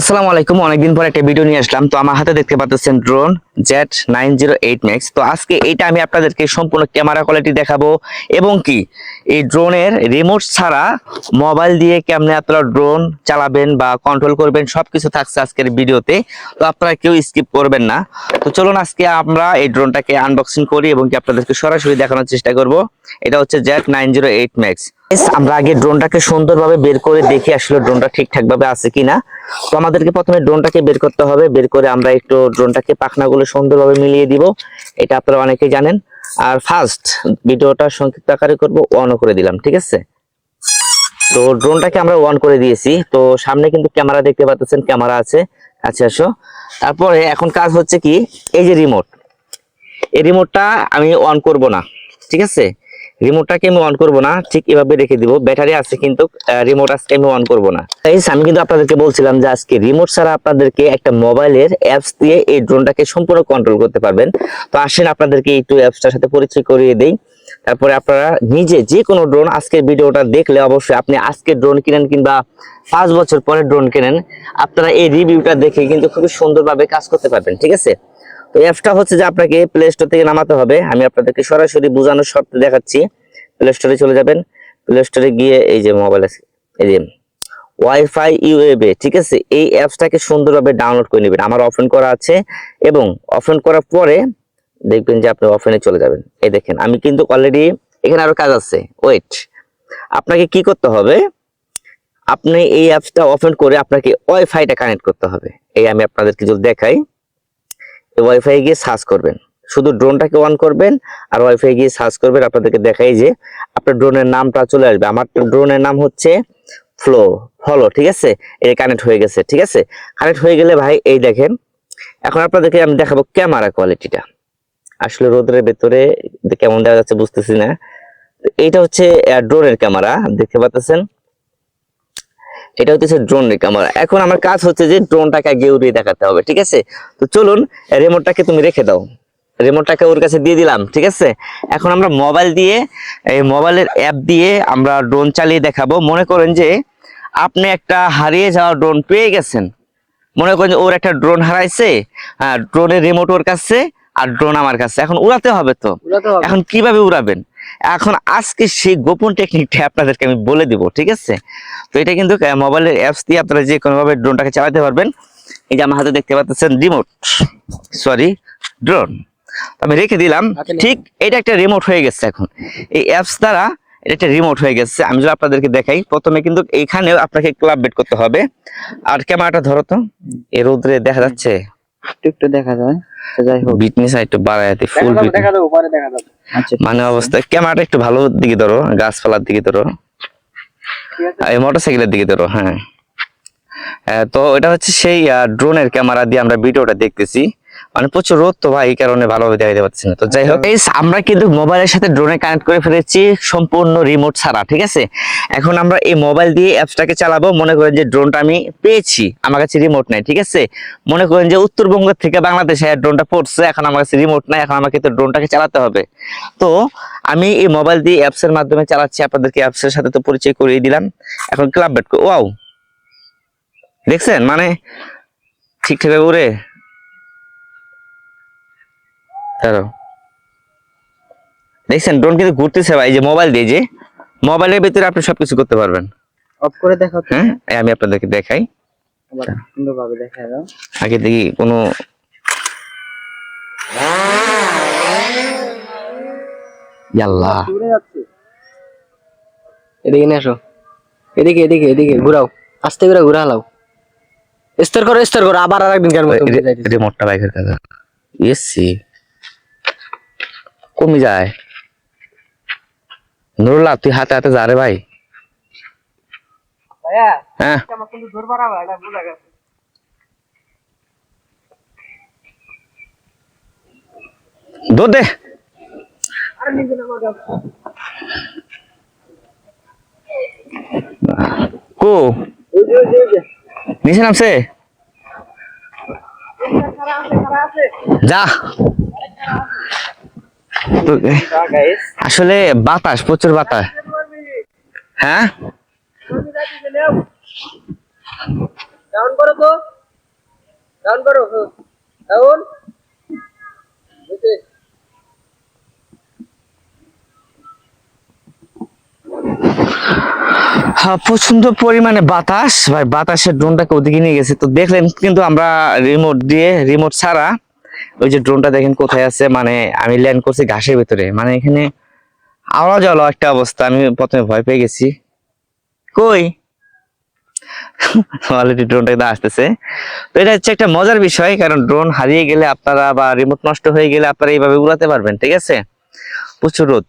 আসসালামু আলাইকুম, অনেকদিন পর একটা ভিডিও নিয়ে আসলাম। তো আমার হাতে দেখতে পাচ্ছেন drone Z nine zero eight max তো আজকে এইটা আমি আপনাদেরকে সম্পূর্ণ ক্যামেরা কোয়ালিটি দেখাবো এবং কি, এই ড্রোনের রিমোট ছাড়া মোবাইল দিয়ে কেমনে আপনারা ড্রোন চালাবেন বা কন্ট্রোল করবেন, সবকিছু থাকছে আজকের ভিডিওতে তো আপনারা কেউ স্কিপ করবেন না। তো চলুন আজকে আমরা এই ড্রোনটাকে আনবক্সিং করি এবং কি আপনাদেরকে সরাসরি দেখানোর চেষ্টা করব। এটা হচ্ছে Z nine zero eight max আমরা আগে ড্রোনটাকে সুন্দরভাবে বের করে দেখি আসলে ড্রোনটা ঠিকঠাক ভাবে আছে কিনা। তো আমাদেরকে প্রথমে ড্রোনটাকে বের করতে হবে। বের করে আমরা একটু ড্রোনটাকে পাখনাগুলো সুন্দরভাবে মিলিয়ে দিব। এটা আপনারা অনেকেই জানেন। আর ফার্স্ট ভিডিওটা সংক্ষিপ্ত আকারে করব অন করে দিলাম, ঠিক আছে? তো ড্রোনটাকে আমরা অন করে দিয়েছি। তো সামনে কিন্তু ক্যামেরা দেখতে পাচ্ছেন, ক্যামেরা আছে। আচ্ছা আসো। তারপরে এখন কাজ হচ্ছে কি? এই যে রিমোট এই রিমোটটা আমি অন করব না, ঠিক আছে? রিমোটটাকে আমি অন করব না ঠিক এভাবে রেখে দিব। ব্যাটারি আছে কিন্তু রিমোট আজকে আমি অন করব না। Guys, আমি কিন্তু আপনাদেরকে বলছিলাম যে আজকে রিমোট ছাড়া আপনাদেরকে একটা মোবাইলের অ্যাপস দিয়ে এই ড্রোনটাকে সম্পূর্ণ কন্ট্রোল করতে পারবেন। তো আসেন আপনাদেরকে একটু অ্যাপসটার সাথে পরিচয় করিয়ে দেই। তারপরে আপনারা নিজে যে কোনো ড্রোন আজকের ভিডিওটা দেখলে অবশ্যই আপনি আজকে ড্রোন কিনেন কিংবা পাঁচ বছর পরে ড্রোন কেনেন আপনারা এই রিভিউটা দেখে কিন্তু খুবই সুন্দরভাবে কাজ করতে পারবেন ঠিক আছে? তো অ্যাপসটা হচ্ছে যে আপনাকে প্লে স্টোর থেকে নামাতে হবে। আমি আপনাদেরকে সরাসরি বোঝানোর শর্তে দেখাচ্ছি। প্লে স্টোরে চলে যাবেন। প্লে স্টোরে গিয়ে এই যে মোবাইল আছে, এই যে ওয়াইফাই ইউএবে ঠিক আছে? এই অ্যাপসটাকে সুন্দরভাবে ডাউনলোড করে নেবেন। আমার ওপেন করা আছে এবং ওপেন করার পরে দেখবেন যে আপনি ওপেনে চলে যাবেন। এই দেখেন, আমি কিন্তু অলরেডি এখানে আরও কাজ আছে। ওয়েট আপনাকে কি করতে হবে? আপনি এই অ্যাপসটা ওপেন করে আপনাকে ওয়াইফাইটা কানেক্ট করতে হবে। এই আমি আপনাদেরকে যদি দেখাই। ওয়াইফাই গিয়ে সার্চ করবেন। শুধু ড্রোনটাকে অন করবেন আর ওয়াইফাই গিয়ে সার্চ করবেন, আপনাদেরকে দেখাই যে আপনার ড্রোনের নামটা চলে আসবে। আমার ড্রোনের নাম হচ্ছে ফ্লো ফলো ঠিক আছে? এটা কানেক্ট হয়ে গেছে, ঠিক আছে? কানেক্ট হয়ে গেলে ভাই, এই দেখেন, এখন আপনাদেরকে আমি দেখাবো ক্যামেরা কোয়ালিটিটা আসলে রোদের ভেতরে কেমন দেখা যাচ্ছে বুঝতেছি না। এইটা হচ্ছে ড্রোনের ক্যামেরা দেখতে পাচ্ছেন? এটা হচ্ছে ড্রোনের ক্যামেরা এখন আমার কাজ হচ্ছে যে ড্রোনটাকে আগে উড়িয়ে দেখাতে হবে, ঠিক আছে? তো চলুন রিমোটটাকে তুমি রেখে দাও। রিমোটটাকে ওর কাছে দিয়ে দিলাম, ঠিক আছে? এখন আমরা মোবাইল দিয়ে, এই মোবাইলের অ্যাপ দিয়ে আমরা ড্রোন চালিয়ে দেখাবো। মনে করেন যে আপনি একটা হারিয়ে যাওয়া ড্রোন পেয়ে গেছেন। মনে করেন যে ওর একটা ড্রোন হারাইছে হ্যাঁ ড্রোনের রিমোট ওর কাছে আর ড্রোন আমার কাছে। এখন উড়াতে হবে তো। এখন কীভাবে উড়াবেন? এখন আজকে সেই গোপন টেকনিকটা আপনাদেরকে আমি বলে দিব ঠিক আছে? তো এটা কিন্তু মোবাইলের অ্যাপস দিয়ে আপনারা যে কোনোভাবে ড্রোনটাকে চালাতে পারবেন এই যে আমার হাতে দেখতে পাচ্ছেন রিমোট সরি ড্রোন আমি রেখে দিলাম ঠিক এটা একটা রিমোট হয়ে গেছে এখন। এই অ্যাপস দ্বারা এটা একটা রিমোট হয়ে গেছে। আমি যদি আপনাদেরকে দেখাই প্রথমে কিন্তু এইখানেও আপনাকে ক্লাব বেট করতে হবে। আর ক্যামেরাটা ধরো তো এই রোদ্রে দেখা যাচ্ছে। একটু একটু দেখা যায় যাই হোক। বিটনি একটু বাড়ায় ফুল দেখা যাবে দেখা যাবে পরে দেখা যাবে। আচ্ছা মানে অবস্থা ক্যামেরাটা একটু ভালো দিকে ধরো গাছপালার দিকে ধরো। ঠিক আছে। আর এই মোটরসাইকেলের দিকে ধরো হ্যাঁ। তো এটা হচ্ছে সেই ড্রোনের ক্যামেরা দিয়ে আমরা ভিডিওটা দেখতেছি। মানে প্রচুর রোদ তো ভাই, এই কারণে ভালোভাবে দেখাতে পাচ্ছি না। তো যাই হোক আমরা কিন্তু মোবাইলের সাথে ড্রোনে কানেক্ট করে ফেলেছি, সম্পূর্ণ রিমোট ছাড়া, ঠিক আছে? এখন আমরা এই মোবাইল দিয়ে অ্যাপসটাকে চালাবো। মনে করেন যে ড্রোনটা আমি পেয়েছি, আমার কাছে রিমোট নাই, ঠিক আছে? মনে করেন যে উত্তরবঙ্গ থেকে বাংলাদেশে ড্রোনটা পড়ছে, এখন আমার কাছে রিমোট নাই, এখন আমাকে তো ড্রোনটাকে চালাতে হবে। তো আমি এই মোবাইল দিয়ে অ্যাপসের মাধ্যমে চালাচ্ছি, আপনাদেরকে অ্যাপসের সাথে তো পরিচয় করিয়ে দিলাম। এখন ক্লাব বেট ওয়াও দেখছেন? মানে ঠিকঠাক উড়ে দাঁড়াও দেখছেন ড্রোন কিন্তু ঘুরতেছে ভাই যে মোবাইল দিয়ে যে মোবাইলের ভিতরে আপনি সবকিছু করতে পারবেন। অফ করে দেখো তো। হ্যাঁ আমি আপনাদেরকে দেখাই। সুন্দরভাবে দেখা দাও। আগে দেখি কোনো ইয়াল্লাহ। দূরে যাচ্ছে। এদিকে নিয়ে আসো। এদিকে এদিকে এদিকে ঘুরাও। আস্তে করে ঘুরা লাও। স্তর করো স্তর করো আবার আরেকদিন কেন মতো উঠে যাইতেছে। রিমোটটা বাইকের কাছে। এসছি কমে যায় নুরুল্লাহ তুই হাতে হাতে যা রে ভাই ভাইয়া হ্যাঁ আমার কিন্তু জোর বাড়াবা এটা বোঝা গেছে দৌড় দে আরে নিজে না মজা কো ওই যে ওই যে ওই যে নিচে নামছে খারা আছে খারা আছে যা তো আসলে বাতাস প্রচুর বাতাস। হ্যাঁ? ডাউন করো তো। ডাউন করো ডাউন হ্যাঁ, প্রচণ্ড পরিমাণে বাতাস। ভাই বাতাসের ড্রোনটাকে ওদিকে নিয়ে গেছে। তো দেখলেন কিন্তু আমরা রিমোট দিয়ে রিমোট ছাড়া ওই যে ড্রোনটা দেখেন কোথায় আছে মানে আমি ল্যান্ড করছি ঘাসের ভিতরে। মানে এখানে আওয়া জলো একটা অবস্থা, আমি প্রথমে ভয় পেয়ে গেছি। কই? অলরেডি ড্রোনটা কিন্তু আসতেছে। তো এটা হচ্ছে একটা মজার বিষয়, কারণ ড্রোন হারিয়ে গেলে আপনারা বা রিমোট নষ্ট হয়ে গেলে আপনারা এইভাবে উড়াতে পারবেন, ঠিক আছে? প্রচুর রোদ।